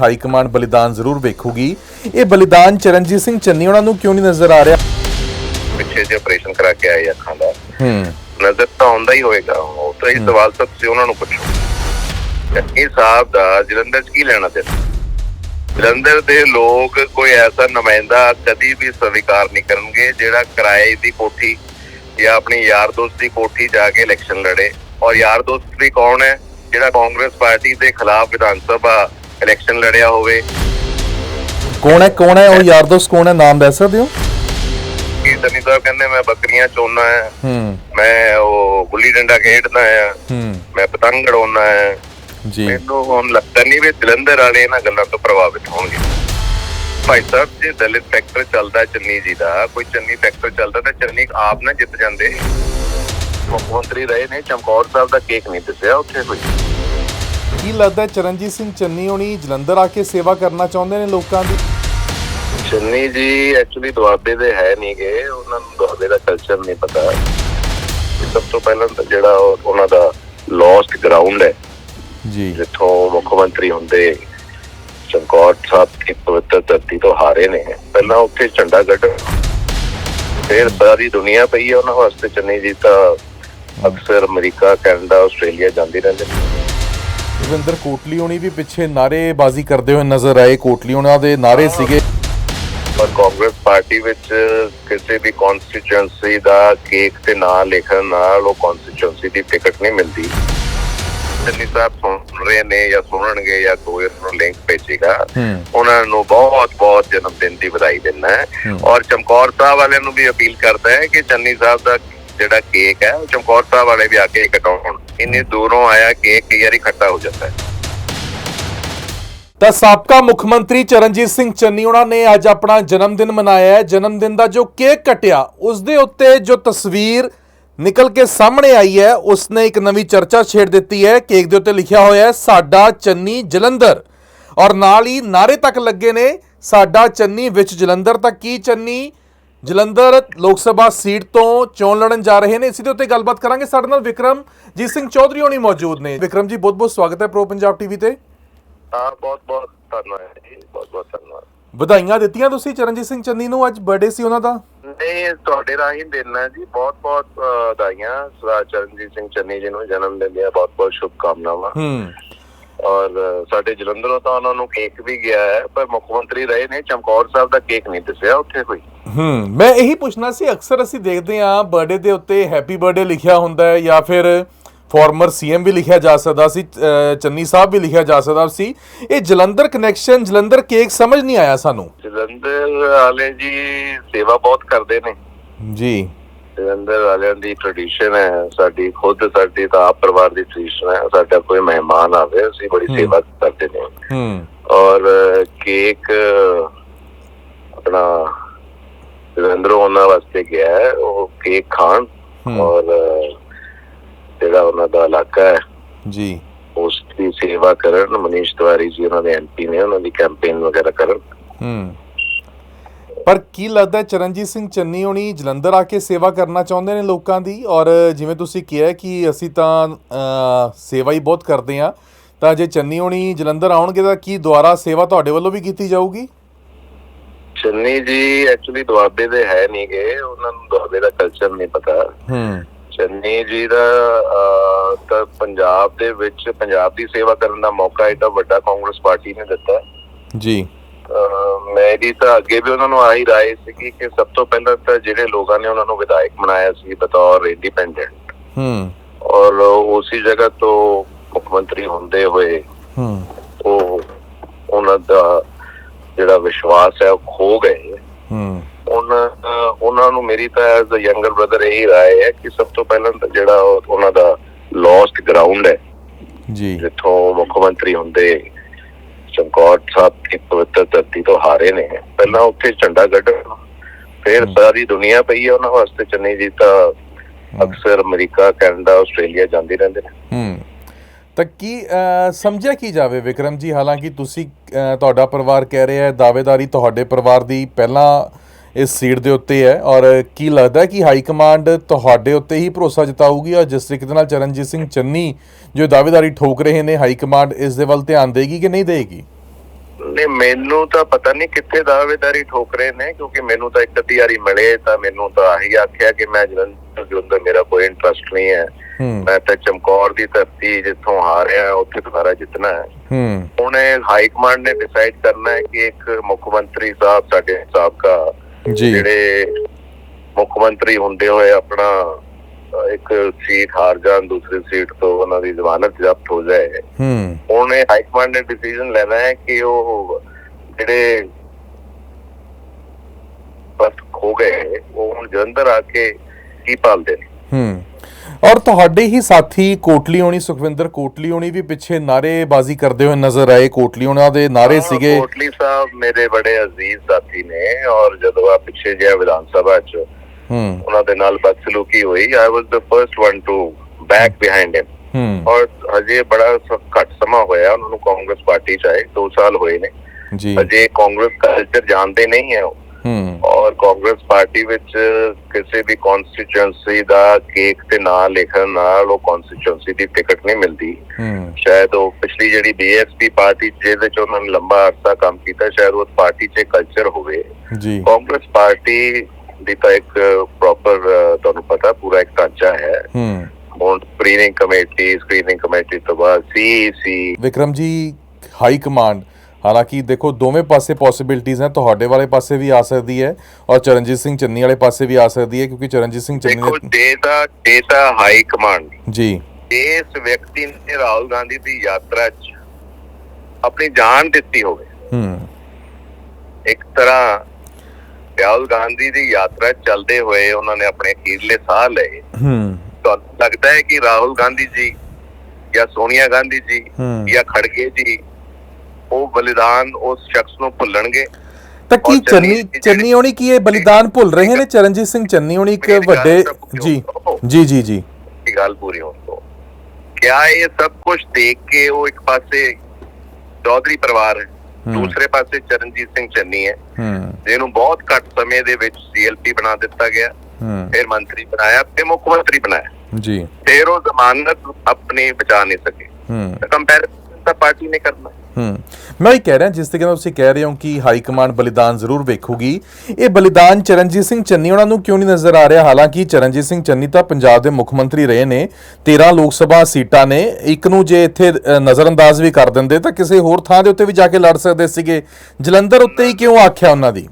High command ਬਲੀਦਾਨ ਜ਼ਰੂਰ ਵੇਖੂਗੀ। ਇਹ ਬਲੀਦਾਨ ਚਰਨਜੀਤ ਸਿੰਘ ਚੰਨੀ ਉਹਨਾਂ ਨੂੰ ਕਿਉਂ ਨਹੀਂ ਨਜ਼ਰ ਆ ਰਿਹਾ? ਪਿੱਛੇ ਜੇ ਆਪਰੇਸ਼ਨ ਕਰਾ ਕੇ ਆਏ ਅੱਖਾਂ ਦਾ। ਹੂੰ। ਨਜ਼ਰ ਤਾਂ ਆਉਂਦਾ ਹੀ ਹੋਏਗਾ। ਉਹ ਤਾਂ ਇਹ ਸਵਾਲ ਤਾਂ ਤੁਸੀਂ ਉਹਨਾਂ ਨੂੰ ਪੁੱਛੋ। ਇਹ ਸਾਹਿਬ ਦਾ ਜਲੰਧਰ 'ਚ ਕੀ ਲੈਣਾ ਤੇ ਜਲੰਧਰ ਦੇ ਲੋਕ ਕੋਈ ਐਸਾ ਨੁਮਾਇੰਦਾ ਕਦੀ ਵੀ ਸਵੀਕਾਰ ਨਹੀਂ ਕਰਨਗੇ ਜਿਹੜਾ ਕਿਰਾਏ ਦੀ ਕੋਠੀ ਜਾਂ ਆਪਣੀ ਯਾਰ ਦੋਸਤ ਦੀ ਕੋਠੀ ਜਾ ਕੇ ਇਲੈਕਸ਼ਨ ਲੜੇ। ਔਰ ਯਾਰ ਦੋਸਤ ਵੀ ਕੌਣ ਹੈ? ਜਿਹੜਾ ਕਾਂਗਰਸ ਪਾਰਟੀ ਦੇ ਖਿਲਾਫ ਵਿਧਾਨ ਸਭਾ ਇਲੈਕਸ਼ਨ ਲੜਿਆ ਹੋਵੇ। ਕੌਣ ਹੈ ਕੌਣ ਹੈ? ਉਹ ਯਾਰ ਦੋਸਤ ਕੌਣ ਹੈ? ਨਾਮ ਦੱਸ ਸਕਦੇ ਹੋ? ਕੀ ਸਨੀ ਸਾਹਿਬ ਕਹਿੰਦੇ ਮੈਂ ਬੱਕਰੀਆਂ ਚੋਨਾ ਹੈ। ਹੂੰ। ਮੈਂ ਉਹ ਗੁੱਲੀ ਡੰਡਾ ਖੇਡਦਾ ਆ ਹੂੰ। ਮੈਂ ਪਤੰਗ ਉਡਾਉਣਾ ਹੈ। ਜੀ। ਮੈਨੂੰ ਹੁਣ ਲੱਗਦਾ ਨਹੀਂ ਵੀ ਜਲੰਧਰ ਵਾਲੇ ਇਹਨਾਂ ਗੱਲਾਂ ਤੋਂ ਪ੍ਰਭਾਵਿਤ ਹੋਣਗੇ। ਭਾਈ ਸਾਹਿਬ ਜੇ ਦਲਿਤ ਫੈਕਟਰ ਚੱਲਦਾ ਚੰਨੀ ਜੀ ਦਾ ਕੋਈ ਚੰਨੀ ਫੈਕਟਰ ਚੱਲਦਾ ਤਾਂ ਚੰਨੀ ਆਪ ਨਾ ਜਿੱਤ ਜਾਂਦੇ। ਮੁੱਖ ਮੰਤਰੀ ਰਹੇ ਨੇ ਚਮਕੌਰ ਸਾਹਿਬ ਦਾ ਕੇਕ ਨਹੀਂ ਦਿਸਿਆ ਉੱਥੇ ਕੋਈ। ਕੀ ਲੱਗਦਾ ਹੈ? ਚਰਨਜੀਤ ਸਿੰਘ ਚੰਨੀ ਹੋਣੀ ਜਲੰਧਰ ਆ ਕੇ ਸੇਵਾ ਕਰਨਾ ਚਾਹੁੰਦੇ ਨੇ ਲੋਕਾਂ ਦੀ? ਚੰਨੀ ਜੀ ਐਕਚੁਅਲੀ ਦੁਆਬੇ ਦੇ ਹੈ ਨਹੀਂਗੇ ਉਹਨਾਂ ਨੂੰ ਦੁਆਬੇ ਦਾ ਕਲਚਰ ਨਹੀਂ ਪਤਾ। ਸਭ ਤੋਂ ਪਹਿਲਾਂ ਜਿਹੜਾ ਉਹ- ਉਹਨਾਂ ਦਾ ਲੌਸਟ ਗਰਾਊਂਡ ਹੈ। ਜੀ। ਜਿੱਥੋਂ ਮੁੱਖ ਮੰਤਰੀ ਹੁੰਦੇ ਚਮਕੌਰ ਸਾਹਿਬ ਦੀ ਪਵਿੱਤਰ ਧਰਤੀ ਤੋਂ ਹਾਰੇ ਨੇ। ਪਹਿਲਾਂ ਉੱਥੇ ਝੰਡਾ ਗੱਡ ਫਿਰ ਸਾਰੀ ਦੁਨੀਆ ਪਈ ਹੈ ਉਹਨਾਂ ਵਾਸਤੇ। ਚੰਨੀ ਜੀ ਤਾਂ ਅਕਸਰ ਅਮਰੀਕਾ ਕੈਨੇਡਾ ਆਸਟ੍ਰੇਲੀਆ ਜਾਂਦੀ ਰਹਿੰਦੇ ਨੇ। ਰਵਿੰਦਰ ਕੋਟਲੀ ਹੋਣੀ ਵੀ ਪਿੱਛੇ ਨਾਰੇਬਾਜ਼ੀ ਕਰਦੇ ਹੋਏ ਨਜ਼ਰ ਆਏ। ਕੋਟਲੀ ਉਹਨਾਂ ਦੇ ਨਾਰੇ ਸੀਗੇ। ਪਰ ਕਾਂਗਰਸ ਪਾਰਟੀ ਵਿੱਚ ਕਿਸੇ ਵੀ ਕਨਸਟੀਚੁਐਂਸੀ ਦਾ ਕੇਕ ਤੇ ਨਾਂ ਲਿਖਣ ਨਾਲ ਉਹ ਕਨਸਟੀਚੁਐਂਸੀ ਦੀ ਟਿਕਟ ਨਹੀਂ ਮਿਲਦੀ। ਚੰਨੀ ਸਾਹਿਬ ਸੁਣ ਰਹੇ ਨੇ ਜਾਂ ਸੁਣਨਗੇ ਜਾਂ ਕੋਈ ਨੂੰ ਲਿੰਕ ਭੇਜੇਗਾ। ਉਹਨਾਂ ਨੂੰ ਬਹੁਤ ਬਹੁਤ ਜਨਮ ਦਿਨ ਦੀ ਵਧਾਈ ਦਿੰਦਾ ਹੂੰ। ਔਰ ਚਮਕੌਰ ਸਾਹਿਬ ਵਾਲਿਆਂ ਨੂੰ ਵੀ ਅਪੀਲ ਕਰਦਾ ਹੈ ਕਿ ਚੰਨੀ ਸਾਹਿਬ ਦਾ ਜਿਹੜਾ ਕੇਕ ਹੈ ਉਹ ਚਮਕੌਰ ਸਾਹਿਬ ਵਾਲੇ ਵੀ ਆ ਕੇ ਕਟਾਉਣ ਇੰਨੇ ਦੂਰੋਂ ਆਇਆ, ਕੇਕ ਕਈ ਵਾਰੀ ਖੱਟਾ ਹੋ ਜਾਂਦਾ ਹੈ। ਤਾਂ ਸਾਬਕਾ ਮੁੱਖ ਮੰਤਰੀ ਚਰਨਜੀਤ ਸਿੰਘ ਚੰਨੀ, ਉਹਨਾਂ ਨੇ ਅੱਜ ਆਪਣਾ ਜਨਮ ਦਿਨ ਮਨਾਇਆ ਹੈ। ਜਨਮ ਦਿਨ ਦਾ ਜੋ ਕੇਕ ਕਟਿਆ, ਉਸ ਦੇ ਉੱਤੇ ਜੋ ਤਸਵੀਰ ਨਿਕਲ ਕੇ ਸਾਹਮਣੇ ਆਈ ਹੈ, ਉਸ ਨੇ ਇੱਕ ਨਵੀਂ ਚਰਚਾ ਛੇੜ ਦਿੱਤੀ ਹੈ। ਕੇਕ ਦੇ ਉੱਤੇ ਲਿਖਿਆ ਹੋਇਆ ਹੈ, ਸਾਡਾ ਚੰਨੀ ਜਲੰਧਰ। ਔਰ ਨਾਲ ਹੀ ਨਾਰੇ ਤੱਕ ਲੱਗੇ ਨੇ, ਸਾਡਾ ਚੰਨੀ ਵਿੱਚ ਜਲੰਧਰ ਤਾਂ ਕੀ ਚੰਨੀ? ਜਲੰਧਰ ਲੋਕ ਸਭਾ ਸੀਟ ਤੋਂ ਚੋਣ ਲੜਨ ਜਾ ਰਹੇ ਨੇ। ਇਸੇ ਦੇ ਉੱਤੇ ਗੱਲਬਾਤ ਕਰਾਂਗੇ। ਸਾਡੇ ਨਾਲ ਵਿਕਰਮ ਜੀਤ ਸਿੰਘ ਚੌਧਰੀ ਹੋਣੀ ਮੌਜੂਦ ਨੇ। ਵਿਕਰਮ ਜੀ ਬਹੁਤ ਬਹੁਤ ਸਵਾਗਤ ਹੈ ਪ੍ਰੋ ਪੰਜਾਬ ਟੀਵੀ ਤੇ। ਹਾਂ ਬਹੁਤ ਬਹੁਤ ਧੰਨਵਾਦ ਜੀ। ਬਹੁਤ ਬਹੁਤ ਧੰਨਵਾਦ। ਵਧਾਈਆਂ ਦਿੱਤੀਆਂ ਤੁਸੀਂ ਚਰਨਜੀਤ ਸਿੰਘ ਚੰਨੀ ਨੂੰ। ਅੱਜ ਬਰਥਡੇ ਸੀ ਉਹਨਾਂ ਦਾ। ਨਹੀਂ ਤੁਹਾਡੇ ਰਾਹੀਂ ਦੇਣਾ ਜੀ। ਬਹੁਤ ਬਹੁਤ ਵਧਾਈਆਂ। ਸਰਦਾਰ ਚਰਨਜੀਤ ਸਿੰਘ ਚੰਨੀ ਜੀ ਨੂੰ ਜਨਮ ਦਿਨ ਦੀਆਂ ਬਹੁਤ ਬਹੁਤ ਸ਼ੁਭਕਾਮਨਾਵਾਂ। ਹੂੰ। ਔਰ ਸਾਡੇ ਜਲੰਧਰੋਂ ਤਾਂ ਉਹਨਾਂ ਨੂੰ ਕੇਕ ਵੀ ਗਿਆ ਹੈ। ਪਰ ਮੁੱਖ ਮੰਤਰੀ ਰਹੇ ਨੇ। ਚਮਕੌਰ ਸਾਹਿਬ ਦਾ ਕੇਕ ਨਹੀਂ ਦਿਸਿਆ ਉੱਥੇ ਕੋਈ। ਹੂੰ ਮੈਂ ਇਹੀ ਪੁੱਛਣਾ ਸੀ ਅਕਸਰ ਅਸੀਂ ਦੇਖਦੇ ਹਾਂ ਬਰਥਡੇ ਦੇ ਉੱਤੇ ਹੈਪੀ ਬਰਥਡੇ ਲਿਖਿਆ ਹੁੰਦਾ ਹੈ ਜਾਂ ਫਿਰ ਫਾਰਮਰ ਸੀਐਮ ਵੀ ਲਿਖਿਆ ਜਾ ਸਕਦਾ ਸੀ ਚੰਨੀ ਸਾਹਿਬ ਵੀ ਲਿਖਿਆ ਜਾ ਸਕਦਾ ਸੀ। ਇਹ ਜਲੰਧਰ ਕਨੈਕਸ਼ਨ ਜਲੰਧਰ ਕੇਕ ਸਮਝ ਨਹੀਂ ਆਇਆ ਸਾਨੂੰ। ਜਲੰਧਰ ਵਾਲੇ ਜੀ ਸੇਵਾ ਬਹੁਤ ਕਰਦੇ ਨੇ। ਜੀ। ਜਲੰਧਰ ਵਾਲਿਆਂ ਦੀ ਟ੍ਰੈਡੀਸ਼ਨ ਹੈ ਸਾਡੀ ਖੁਦ ਸਾਡੀ ਤਾਂ ਆਪ ਪਰਿਵਾਰ ਦੀ ਟ੍ਰੈਡੀਸ਼ਨ ਹੈ ਸਾਡਾ ਕੋਈ ਮਹਿਮਾਨ ਆਵੇ ਅਸੀਂ ਬੜੀ। ਸੇਵਾ ਕਰਦੇ ਨੇ। ਹੂੰ। ਔਰ ਕੇਕ ਆਪਣਾ ਜਲੰਧਰੋਂ ਉਹਨਾਂ ਵਾਸਤੇ ਗਿਆ ਹੈ ਉਹ ਕੇਕ ਖਾਣ ਔਰ ਜਿਹੜਾ ਉਹਨਾਂ ਦਾ ਇਲਾਕਾ ਹੈ ਜੀ। ਉਸ ਦੀ ਸੇਵਾ ਕਰਨ ਮਨੀਸ਼ ਤਿਵਾਰੀ ਜੀ ਉਹਨਾਂ ਦੇ ਐਮਪੀ ਨੇ ਉਹਨਾਂ ਦੀ ਕੈਂਪੇਨ ਵਗੈਰਾ ਕਰਨ। ਹੂੰ। ਪਰ ਕੀ ਲੱਗਦਾ ਚਰਨਜੀਤ ਸਿੰਘ ਚੰਨੀ ਹੋਣੀ ਜਲੰਧਰ ਆ ਕੇ ਸੇਵਾ ਕਰਨਾ ਚਾਹੁੰਦੇ ਨੇ ਲੋਕਾਂ ਦੀ? ਔਰ ਜਿਵੇਂ ਤੁਸੀਂ ਕਿਹਾ ਕਿ ਅਸੀਂ ਤਾਂ ਸੇਵਾ ਹੀ ਬਹੁਤ ਕਰਦੇ ਆ ਤਾਂ ਜੇ ਚੰਨੀ ਹੋਣੀ ਜਲੰਧਰ ਆਉਣਗੇ ਤਾਂ ਕੀ ਦੁਆਰਾ ਸੇਵਾ ਤੁਹਾਡੇ ਵੱਲੋਂ ਵੀ ਕੀਤੀ ਜਾਊਗੀ? ਚੰਨੀ ਜੀ ਐਕਚੁਅਲੀ ਦੁਆਬੇ ਦੇ ਹੈ ਨਹੀਂਗੇ ਉਹਨਾਂ ਨੂੰ ਦੁਆਬੇ ਦਾ ਕਲਚਰ ਨਹੀਂ ਪਤਾ। ਹੂੰ। ਚੰਨੀ ਜੀ ਦਾ ਤਾਂ ਪੰਜਾਬ ਦੇ ਵਿੱਚ ਪੰਜਾਬ ਦੀ ਸੇਵਾ ਕਰਨ ਦਾ ਮੌਕਾ ਏਡਾ ਵੱਡਾ ਕਾਂਗਰਸ ਪਾਰਟੀ ਨੇ ਦਿੱਤਾ। ਜੀ। ਮੇਰੀ ਤਾਂ ਅੱਗੇ ਵੀ ਉਹਨਾਂ ਨੂੰ ਆਹੀ ਰਾਏ ਸੀਗੀ ਕਿ ਸਭ ਤੋਂ ਪਹਿਲਾਂ ਤਾਂ ਜਿਹੜੇ ਲੋਕਾਂ ਨੇ ਉਹਨਾਂ ਨੂੰ ਵਿਧਾਇਕ ਬਣਾਇਆ ਸੀ ਬਤੌਰ ਇੰਡੀਪੈਂਡੈਂਟ ਹੂੰ। ਔਰ ਉਸੇ ਜਗ੍ਹਾ ਤੋਂ ਮੁੱਖ ਮੰਤਰੀ ਹੁੰਦੇ ਹੋਏ ਹੂੰ। ਉਹ ਉਹਨਾਂ ਦਾ ਜਿਹੜਾ ਵਿਸ਼ਵਾਸ ਹੈ ਉਹ ਖੋ ਗਏ। ਹੂੰ। ਉਹਨਾਂ ਉਹਨਾਂ ਨੂੰ ਮੇਰੀ ਤਾਂ ਐਜ਼ ਅ ਯੰਗਰ ਬ੍ਰਦਰ ਇਹੀ ਰਾਏ ਹੈ ਕਿ ਸਭ ਤੋਂ ਪਹਿਲਾਂ ਤਾਂ ਜਿਹੜਾ ਉਹ- ਉਹਨਾਂ ਦਾ ਲੌਸਟ ਗਰਾਊਂਡ ਹੈ। ਜੀ। ਜਿੱਥੋਂ ਮੁੱਖ ਮੰਤਰੀ ਹੁੰਦੇ ਚਮਕੌਰ ਸਾਹਿਬ ਦੀ ਪਵਿੱਤਰ ਧਰਤੀ ਤੋਂ ਹਾਰੇ ਨੇ। ਪਹਿਲਾਂ ਉੱਥੇ ਝੰਡਾ ਗੱਡ ਫਿਰ। ਸਾਰੀ ਦੁਨੀਆ ਪਈ ਹੈ ਉਹਨਾਂ ਵਾਸਤੇ ਚੰਨੀ ਜੀ ਤਾਂ ਅਕਸਰ ਅਮਰੀਕਾ ਕੈਨੇਡਾ ਆਸਟ੍ਰੇਲੀਆ ਜਾਂਦੇ ਰਹਿੰਦੇ ਨੇ। ਹੂੰ। ਤਾਂ ਕੀ ਸਮਝਿਆ ਕੀ ਜਾਵੇ ਵਿਕਰਮ ਜੀ? ਹਾਲਾਂਕਿ ਤੁਸੀਂ ਤੁਹਾਡਾ ਪਰਿਵਾਰ ਕਹਿ ਰਿਹਾ ਹੈ, ਦਾਅਵੇਦਾਰੀ ਤੁਹਾਡੇ ਪਰਿਵਾਰ ਦੀ ਪਹਿਲਾਂ ਇਸ ਸੀਟ ਦੇ ਉੱਤੇ ਹੈ ਔਰ ਕੀ ਲੱਗਦਾ ਕਿ ਹਾਈ ਕਮਾਂਡ ਤੁਹਾਡੇ ਉੱਤੇ ਹੀ ਭਰੋਸਾ ਜਤਾਊਗੀ ਔਰ ਜਿਸ ਤਰੀਕੇ ਨਾਲ ਚਰਨਜੀਤ ਸਿੰਘ ਚੰਨੀ ਜੋ ਦਾਅਵੇਦਾਰੀ ਠੋਕ ਰਹੇ ਨੇ ਹਾਈ ਕਮਾਂਡ ਇਸ ਦੇ ਵੱਲ ਧਿਆਨ ਦੇਗੀ ਕਿ ਨਹੀਂ ਦੇਗੀ? ਨੇ ਮੈਨੂੰ ਤਾਂ ਪਤਾ ਨਹੀਂ ਕਿੱਥੇ ਦਾਅਵੇਦਾਰੀ ਠੋਕ ਰਹੇ ਨੇ, ਕਿਉਂਕਿ ਮੈਨੂੰ ਤਾਂ ਇੱਕ ਅੱਧੀ ਵਾਰੀ ਮਿਲੇ ਤਾਂ ਮੈਨੂੰ ਤਾਂ ਆਹੀ ਆਖਿਆ ਕਿ ਮੈਂ ਜਲੰਧਰ ਜਲੰਧਰ ਮੇਰਾ ਕੋਈ ਇੰਟਰਸਟ ਨਹੀਂ ਹੈ। ਮੈਂ ਤਾਂ ਚਮਕੌਰ ਦੀ ਧਰਤੀ ਜਿੱਥੋਂ ਹਾਰਿਆ ਉੱਥੇ ਦੁਬਾਰਾ ਜਿੱਤਣਾ ਹੈ। ਹੂੰ। ਹੁਣ ਹਾਈ ਕਮਾਂਡ ਨੇ ਡਿਸਾਈਡ ਕਰਨਾ ਹੈ ਕਿ ਇੱਕ ਮੁੱਖ ਮੰਤਰੀ ਸਾਹਿਬ ਸਾਡੇ ਸਾਬਕਾ ਜਿਹੜੇ ਮੁੱਖ ਮੰਤਰੀ ਹੁੰਦੇ ਹੋਏ ਆਪਣਾ ਇੱਕ ਸੀਟ ਹਾਰ ਜਾਣ ਦੂਸਰੀ ਸੀਟ ਤੋਂ ਉਹਨਾਂ ਦੀ ਜ਼ਮਾਨਤ ਜ਼ਬਤ ਹੋ ਜਾਏ। ਹੂੰ। ਹੁਣ ਇਹ ਹਾਈ ਕਮਾਂਡ ਨੇ ਡਿਸੀਜਨ ਲੈਣਾ ਹੈ ਕਿ ਉਹ ਜਿਹੜੇ ਬਸ ਖੋ ਗਏ ਉਹ ਹੁਣ ਜਲੰਧਰ ਆ ਕੇ ਕੀ ਪਾਲਦੇ ਨੇ? ਹੂੰ। ਔਰ ਤੁਹਾਡੇ ਹੀ ਸਾਥੀ ਕੋਟਲੀ ਹੋਣੀ ਸੁਖਵਿੰਦਰ ਕੋਟਲੀ ਹੋਣੀ ਵੀ ਪਿੱਛੇ ਨਾਰੇਬਾਜ਼ੀ ਕਰਦੇ ਹੋਏ ਨਜ਼ਰ ਆਏ। ਕੋਟਲੀ ਉਹਨਾਂ ਦੇ ਨਾਰੇ ਸੀਗੇ। ਕੋਟਲੀ ਸਾਹਿਬ ਮੇਰੇ ਬੜੇ ਅਜ਼ੀਜ਼ ਸਾਥੀ ਨੇ ਔਰ ਜਦੋਂ ਆ ਪਿੱਛੇ ਜਿਹਾ ਵਿਧਾਨ ਸਭਾ ਚ ਹੂੰ। ਉਹਨਾਂ ਦੇ ਨਾਲ ਬਦਸਲੂਕੀ ਹੋਈ I was the first one to back behind him ਹੂੰ। ਔਰ ਹਜੇ ਬੜਾ ਘੱਟ ਸਮਾਂ ਹੋਇਆ ਉਹਨਾਂ ਨੂੰ ਕਾਂਗਰਸ ਪਾਰਟੀ ਚ ਆਏ 2 ਸਾਲ ਹੋਏ ਨੇ। ਜੀ। ਹਜੇ ਕਾਂਗਰਸ ਕਲਚਰ ਜਾਣਦੇ ਨਹੀਂ ਹੈ ਉਹ। ਹੂੰ ਔਰ ਕਾਂਗਰਸ ਪਾਰਟੀ ਵਿੱਚ ਕਿਸੇ ਵੀ ਕਨਸਟੀਚੁਐਂਸੀ ਦਾ ਕੇਕ ਤੇ ਨਾਂ ਲਿਖਣ ਨਾਲ ਉਹ ਕਨਸਟੀਚੁਐਂਸੀ ਦੀ ਟਿਕਟ ਨਹੀਂ ਮਿਲਦੀ। ਸ਼ਾਇਦ ਉਹ ਪਿਛਲੀ ਜਿਹੜੀ ਬੀਐਸਪੀ ਪਾਰਟੀ ਜਿਹਦੇ ਚ ਉਹਨਾਂ ਨੇ ਲੰਬਾ ਅਰਸਾ ਕੰਮ ਕੀਤਾ ਸ਼ਾਇਦ ਉਸ ਪਾਰਟੀ 'ਚ ਕਲਚਰ ਹੋਵੇ। ਜੀ। ਕਾਂਗਰਸ ਪਾਰਟੀ ਦੀ ਤਾਂ ਇੱਕ ਪ੍ਰੋਪਰ ਤੁਹਾਨੂੰ ਪਤਾ ਪੂਰਾ ਇੱਕ ਢਾਂਚਾ ਹੈ। ਹੂੰ। ਹੁਣ ਸਕਰੀਨਿੰਗ ਕਮੇਟੀ ਸਕਰੀਨਿੰਗ ਕਮੇਟੀ ਤੋਂ ਬਾਅਦ ਸੀਸੀ ਵਿਕਰਮ ਜੀ ਹਾਈ ਕਮਾਂਡ ਹਾਲਾਂਕਿ ਦੇਖੋ ਦੋਵੇਂ ਪਾਸੇ ਪੋਸਿਬਿਲਿਟੀਆਂ ਹੈ ਤੁਹਾਡੇ ਵਾਲੇ ਪਾਸੇ ਵੀ ਆ ਸਕਦੀ ਹੈ ਔਰ ਚਰਨਜੀਤ ਸਿੰਘ ਚੰਨੀ ਵਾਲੇ ਪਾਸੇ ਵੀ ਆ ਸਕਦੀ ਹੈ ਕਿਉਂਕਿ ਚਰਨਜੀਤ ਸਿੰਘ ਚੰਨੀ ਦੇਖੋ ਡੇਟਾ ਡੇਟਾ ਹਾਈ ਕਮਾਂਡ ਜੀ। ਇਸ ਵਿਅਕਤੀ ਨੇ ਰਾਹੁਲ ਗਾਂਧੀ ਦੀ ਯਾਤਰਾ 'ਚ ਆਪਣੀ ਜਾਨ ਦਿੱਤੀ ਹੋਵੇ। ਹੂੰ। ਇੱਕ ਤਰ੍ਹਾਂ ਰਾਹੁਲ ਗਾਂਧੀ ਦੀ ਯਾਤਰਾ ਚੱਲਦੇ ਹੋਏ ਉਹਨਾਂ ਨੇ ਆਪਣੇ ਅਖੀਰਲੇ ਸਾਹ ਲਏ। ਹੂੰ। ਤੁਹਾਨੂੰ ਲੱਗਦਾ ਹੈ ਕਿ ਰਾਹੁਲ ਗਾਂਧੀ ਜੀ ਜਾਂ ਸੋਨੀਆ ਗਾਂਧੀ ਜੀ ਜਾਂ ਖੜਗੇ ਜੀ ਉਹ ਬਲੀਦਾਨ ਉਸ ਸ਼ਖਸ ਨੂੰ ਭੁੱਲਣਗੇ। ਤਾਂ ਕੀ ਚੰਨੀ- ਚੰਨੀ ਹੋਣੀ ਕੀ ਇਹ ਬਲੀਦਾਨ ਭੁੱਲ ਰਹੇ ਨੇ? ਚਰਨਜੀਤ ਸਿੰਘ ਚੰਨੀ ਹੋਣੀ ਇੱਕ ਵੱਡੇ ਜੀ। ਜੀ ਜੀ ਜੀ। ਦੀ ਗੱਲ ਪੂਰੀ ਹੋਣ ਤੋਂ ਕਿਆ ਇਹ ਸਭ ਕੁਝ ਦੇਖ ਕੇ ਉਹ ਇੱਕ ਪਾਸੇ ਚੌਧਰੀ ਪਰਿਵਾਰ ਹੈ। ਦੂਸਰੇ ਪਾਸੇ ਚਰਨਜੀਤ ਸਿੰਘ ਚੰਨੀ ਹੈ। ਜਿਹਨੂੰ ਬਹੁਤ ਘੱਟ ਸਮੇਂ ਦੇ ਵਿੱਚ ਸੀਐਲਪੀ ਬਣਾ ਦਿੱਤਾ ਗਿਆ। ਫਿਰ ਮੰਤਰੀ ਬਣਾਇਆ ਤੇ ਮੁੱਖ ਮੰਤਰੀ ਬਣਾਇਆ। ਜੀ। ਫਿਰ ਉਹ ਜ਼ਮਾਨਤ ਆਪਣੀ ਬਚਾ ਨਹੀਂ ਸਕੇ। ਹੂੰ। ਤਾਂ ਪਾਰਟੀ ਨੇ ਕਰਨਾ ਹੂੰ। ਮੈਂ ਇਹ ਕਹਿ ਰਿਹਾ ਜਿਸ ਤਰੀਕੇ ਨਾਲ ਤੁਸੀਂ ਕਹਿ ਰਹੇ ਹੋ ਕਿ ਹਾਈ ਕਮਾਂਡ ਬਲੀਦਾਨ ਜ਼ਰੂਰ ਵੇਖੂਗੀ। ਇਹ ਬਲੀਦਾਨ ਚਰਨਜੀਤ ਸਿੰਘ ਚੰਨੀ ਉਹਨਾਂ ਨੂੰ ਕਿਉਂ ਨਹੀਂ ਨਜ਼ਰ ਆ ਰਿਹਾ? ਹਾਲਾਂਕਿ ਚਰਨਜੀਤ ਸਿੰਘ ਚੰਨੀ ਤਾਂ ਪੰਜਾਬ ਦੇ ਮੁੱਖ ਮੰਤਰੀ ਰਹੇ ਨੇ। 13 ਲੋਕ ਸਭਾ ਸੀਟਾਂ ਨੇ। ਇੱਕ ਨੂੰ ਜੇ ਇੱਥੇ ਨਜ਼ਰਅੰਦਾਜ਼ ਵੀ ਕਰ ਦਿੰਦੇ ਤਾਂ ਕਿਸੇ ਹੋਰ ਥਾਂ ਦੇ ਉੱਤੇ ਵੀ ਜਾ ਕੇ ਲੜ ਸਕਦੇ ਸੀਗੇ। ਜਲੰਧਰ ਉੱਤੇ ਹੀ ਕਿਉਂ ਆਖਿਆ ਉਹਨਾਂ ਦੀ?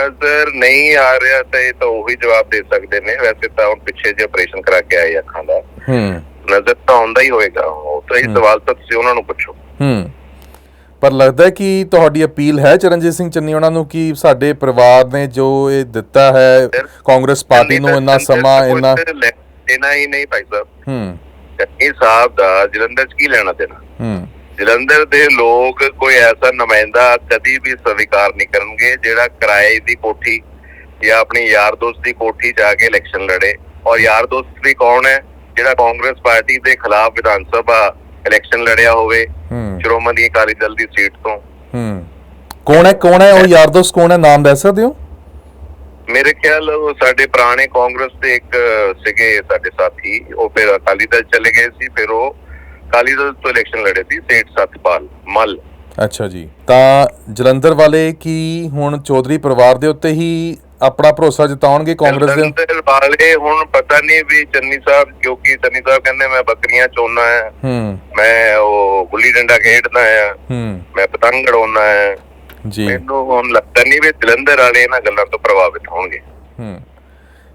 ਨਜ਼ਰ ਨਹੀਂ ਆ ਰਿਹਾ ਤਾਂ ਇਹ ਤਾਂ ਉਹੀ ਜਵਾਬ ਦੇ ਸਕਦੇ ਨੇ। ਵੈਸੇ ਤਾਂ ਹੁਣ ਪਿੱਛੇ ਜੇ ਆਪਰੇਸ਼ਨ ਕਰਾ ਕੇ ਆਏ ਅੱਖਾਂ ਦਾ। ਹੂੰ। ਨਜ਼ਰ ਤਾਂ ਆਉਂਦਾ ਹੀ ਹੋਏਗਾ। ਉਹ ਤਾਂ ਇਹ ਸਵਾਲ ਤਾਂ ਤੁਸੀਂ ਉਹਨਾਂ ਨੂੰ ਪੁੱਛੋ। ਹੂੰ। ਪਰ ਲੱਗਦਾ ਕਿ ਤੁਹਾਡੀ ਅਪੀਲ ਹੈ ਚਰਨਜੀਤ ਸਿੰਘ ਚੰਨੀ ਉਹਨਾਂ ਨੂੰ ਕਿ ਸਾਡੇ ਪਰਿਵਾਰ ਨੇ ਜੋ ਇਹ ਦਿੱਤਾ ਹੈ ਕਾਂਗਰਸ ਪਾਰਟੀ ਨੂੰ ਇੰਨਾ ਸਮਾਂ ਇੰਨਾ ਲੈਣਾ ਹੀ ਨਹੀਂ ਭਾਈ ਸਾਹਿਬ। ਹੂੰ। ਇਹ ਸਾਹਿਬ ਦਾ ਜਲੰਧਰ 'ਚ ਕੀ ਲੈਣਾ ਦੇਣਾ? ਹੂੰ। ਜਲੰਧਰ ਦੇ ਲੋਕ ਕੋਈ ਐਸਾ ਨੁਮਾਇੰਦਾ ਕਦੀ ਵੀ ਸਵੀਕਾਰ ਨਹੀਂ ਕਰਨਗੇ ਜਿਹੜਾ ਕਿਰਾਏ ਦੀ ਕੋਠੀ ਜਾਂ ਆਪਣੀ ਯਾਰ ਦੋਸਤ ਦੀ ਕੋਠੀ ਜਾ ਕੇ ਇਲੈਕਸ਼ਨ ਲੜੇ। ਔਰ ਯਾਰ ਦੋਸਤ ਵੀ ਕੌਣ ਹੈ? ਜਿਹੜਾ ਕਾਂਗਰਸ ਪਾਰਟੀ ਦੇ ਖਿਲਾਫ ਵਿਧਾਨ ਸਭਾ ਇਲੈਕਸ਼ਨ ਲੜਿਆ ਹੋਵੇ ਸ਼੍ਰੋਮਣੀ ਅਕਾਲੀ ਦਲ ਦੀ ਸੀਟ ਤੋਂ। ਹੂੰ। ਕੌਣ ਹੈ ਕੌਣ ਹੈ? ਉਹ ਯਾਰ ਦੋਸਤ ਕੌਣ ਹੈ? ਨਾਮ ਦੱਸ ਸਕਦੇ ਹੋ? ਮੇਰੇ ਖਿਆਲ ਉਹ ਸਾਡੇ ਪੁਰਾਣੇ ਕਾਂਗਰਸ ਦੇ ਇੱਕ ਸੀਗੇ ਸਾਡੇ ਸਾਥੀ। ਉਹ ਫਿਰ ਅਕਾਲੀ ਦਲ ਚਲੇ ਗਏ ਸੀ ਫਿਰ ਉਹ ਅਕਾਲੀ ਦਲ ਤੋਂ ਇਲੈਕਸ਼ਨ ਲੜੇ ਸੀ ਸੇਠ ਸਤਪਾਲ ਮੱਲ। ਅੱਛਾ ਜੀ। ਤਾਂ ਜਲੰਧਰ ਵਾਲੇ ਕੀ ਹੁਣ ਚੌਧਰੀ ਪਰਿਵਾਰ ਦੇ ਉੱਤੇ ਹੀ ਆਪਣਾ ਭਰੋਸਾ ਜਤਾਉਣਗੇ ਕਾਂਗਰਸ ਦੇ? ਵਾਲੇ ਹੁਣ ਪਤਾ ਨਹੀਂ ਵੀ ਚੰਨੀ ਸਾਹਿਬ ਕਿਉਂਕਿ ਚੰਨੀ ਸਾਹਿਬ ਕਹਿੰਦੇ ਮੈਂ ਬੱਕਰੀਆਂ ਚੋਨਾ ਹੈ ਹੂੰ। ਮੈਂ ਉਹ ਗੁੱਲੀ ਡੰਡਾ ਖੇਡਦਾ ਆ ਹੂੰ। ਮੈਂ ਪਤੰਗ ਉਡਾਉਣਾ ਹੈ ਜੀ। ਮੈਨੂੰ ਹੁਣ ਲੱਗਦਾ ਨਹੀਂ ਵੀ ਜਲੰਧਰ ਵਾਲੇ ਇਹਨਾਂ ਗੱਲਾਂ ਤੋਂ ਪ੍ਰਭਾਵਿਤ ਹੋਣਗੇ। ਹੂੰ।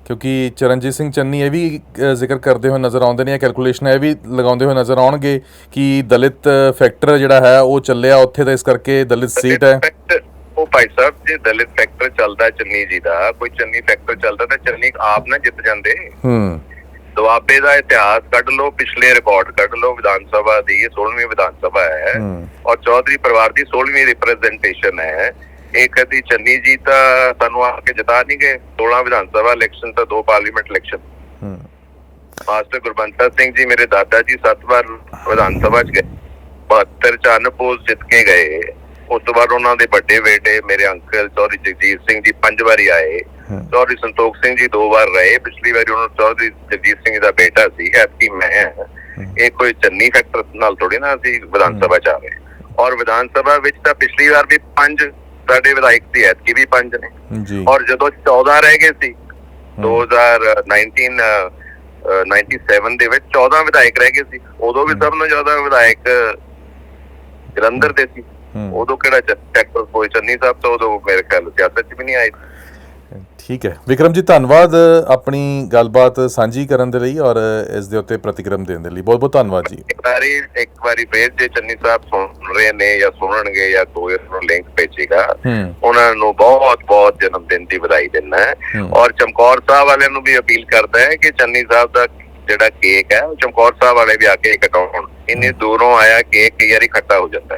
ਕਿਉਂਕਿ ਚਰਨਜੀਤ ਸਿੰਘ ਚੰਨੀ ਇਹ ਵੀ ਜ਼ਿਕਰ ਕਰਦੇ ਹੋਏ ਨਜ਼ਰ ਆਉਂਦੇ ਨੇ ਇਹ ਕੈਲਕੂਲੇਸ਼ਨ ਇਹ ਵੀ ਲਗਾਉਂਦੇ ਹੋਏ ਨਜ਼ਰ ਆਉਣਗੇ ਕਿ ਦਲਿਤ ਫੈਕਟਰ ਜਿਹੜਾ ਹੈ ਉਹ ਚੱਲਿਆ ਉੱਥੇ ਤਾਂ ਇਸ ਕਰਕੇ ਦਲਿਤ ਸੀਟ ਹੈ। ਉਹ ਭਾਈ ਸਾਹਿਬ ਜੇ ਦਲਿਤ ਫੈਕਟਰ ਚੱਲਦਾ ਚੰਨੀ ਜੀ ਦਾ ਕੋਈ ਚੰਨੀ ਫੈਕਟਰ ਚੱਲਦਾ ਤਾਂ ਚੰਨੀ ਆਪ ਨਾ ਜਿੱਤ ਜਾਂਦੇ। ਹੂੰ। ਦੁਆਬੇ ਦਾ ਇਤਿਹਾਸ ਕੱਢ ਲਓ ਪਿਛਲੇ ਰਿਕਾਰਡ ਕੱਢ ਲਓ ਵਿਧਾਨ ਸਭਾ ਦੀ ਇਹ 16ਵੀਂ ਵਿਧਾਨ ਸਭਾ ਹੈ। ਹੂੰ। ਔਰ ਚੌਧਰੀ ਪਰਿਵਾਰ ਦੀ 16ਵੀਂ ਰਿਪਰੈਜ਼ੈਂਟੇਸ਼ਨ ਹੈ। ਇਹ ਕਦੀ ਚੰਨੀ ਜੀ ਤਾਂ ਸਾਨੂੰ ਆ ਕੇ ਜਿਤਾ ਨਹੀਂ ਗਏ। 16 ਵਿਧਾਨ ਸਭਾ ਇਲੈਕਸ਼ਨ ਤਾਂ ਦੋ ਪਾਰਲੀਮੈਂਟ ਇਲੈਕਸ਼ਨ ਹੂੰ। ਮਾਸਟਰ ਗੁਰਬੰਤਾ ਸਿੰਘ ਜੀ ਮੇਰੇ ਦਾਦਾ ਜੀ ਸੱਤ ਵਾਰ ਵਿਧਾਨ ਸਭਾ ਚ ਗਏ। 72 ਚ ਅਨਪੋਜ਼ ਜਿੱਤ ਕੇ ਗਏ। ਉਸ ਤੋਂ ਬਾਅਦ ਉਹਨਾਂ ਦੇ ਵੱਡੇ ਬੇਟੇ ਮੇਰੇ ਅੰਕਲ ਚੌਧਰੀ ਜਗਜੀਤ ਸਿੰਘ ਜੀ ਪੰਜ ਵਾਰੀ ਆਏ। ਚੌਧਰੀ ਸੰਤੋਖ ਸਿੰਘ ਜੀ ਦੋ ਵਾਰ ਰਹੇ। ਪਿਛਲੀ ਵਾਰੀ ਉਹਨਾਂ ਚੌਧਰੀ ਜਗਜੀਤ ਸਿੰਘ ਦਾ ਬੇਟਾ ਸੀ ਐਤਕੀ ਮੈਂ। ਇਹ ਕੋਈ ਚੰਨੀ ਫੈਕਟਰ ਨਾਲ ਥੋੜੀ ਨਾ ਅਸੀਂ ਵਿਧਾਨ ਸਭਾ ਚ ਆ ਰਹੇ। ਔਰ ਵਿਧਾਨ ਸਭਾ ਵਿੱਚ ਤਾਂ ਪਿਛਲੀ ਵਾਰ ਵੀ ਪੰਜ ਸਾਡੇ ਵਿਧਾਇਕ ਸੀ ਐਤਕੀ ਵੀ ਪੰਜ ਨੇ। ਜੀ। ਔਰ ਜਦੋਂ 14 ਰਹਿ ਗਏ ਸੀ 2019 ਅ, ਅ, 97 ਦੇ ਵਿੱਚ 14 ਵਿਧਾਇਕ ਰਹਿ ਗਏ ਸੀ। ਉਦੋਂ ਵੀ ਸਭ ਤੋਂ ਜ਼ਿਆਦਾ ਵਿਧਾਇਕ ਜਲੰਧਰ ਦੇ ਸੀ। ਉਦੋਂ ਕਿਹੜਾ ਟੈਕਟਰ ਕੋਈ ਚੰਨੀ ਸਾਹਿਬ ਤੋਂ ਉਦੋਂ ਮੇਰੇ ਖਿਆਲ ਸਿਆਸਤ 'ਚ ਵੀ ਨਹੀਂ ਆਏ ਠੀਕ ਹੈ। ਵਿਕਰਮ ਜੀ ਧੰਨਵਾਦ ਆਪਣੀ ਗੱਲਬਾਤ ਸਾਂਝੀ ਕਰਨ ਦੇ ਲਈ ਔਰ ਇਸ ਦੇ ਉੱਤੇ ਪ੍ਰਤੀਕਰਮ ਦੇਣ ਦੇ ਲਈ। ਬਹੁਤ ਬਹੁਤ ਧੰਨਵਾਦ ਜੀ। ਇੱਕ ਵਾਰੀ ਇੱਕ ਵਾਰੀ ਫੇਰ ਜੇ ਚੰਨੀ ਸਾਹਿਬ ਸੁਣ ਰਹੇ ਨੇ ਜਾਂ ਸੁਣਨਗੇ ਜਾਂ ਕੋਈ ਨੂੰ ਲਿੰਕ ਭੇਜੇਗਾ ਉਹਨਾਂ ਨੂੰ ਬਹੁਤ ਬਹੁਤ ਜਨਮ ਦਿਨ ਦੀ ਵਧਾਈ ਦਿੰਦਾ ਹੈ। ਔਰ ਚਮਕੌਰ ਸਾਹਿਬ ਵਾਲਿਆਂ ਨੂੰ ਵੀ ਅਪੀਲ ਕਰਦਾ ਹੈ ਕਿ ਚੰਨੀ ਸਾਹਿਬ ਦਾ ਜਿਹੜਾ ਕੇਕ ਹੈ ਉਹ ਚਮਕੌਰ ਸਾਹਿਬ ਵਾਲੇ ਵੀ ਆ ਕੇ ਕਟਾਉਣ ਇੰਨੀ ਦੂਰੋਂ ਆਇਆ ਕੇਕ ਕਈ ਵਾਰੀ ਖੱਟਾ ਹੋ ਜਾਂਦਾ ਹੈ।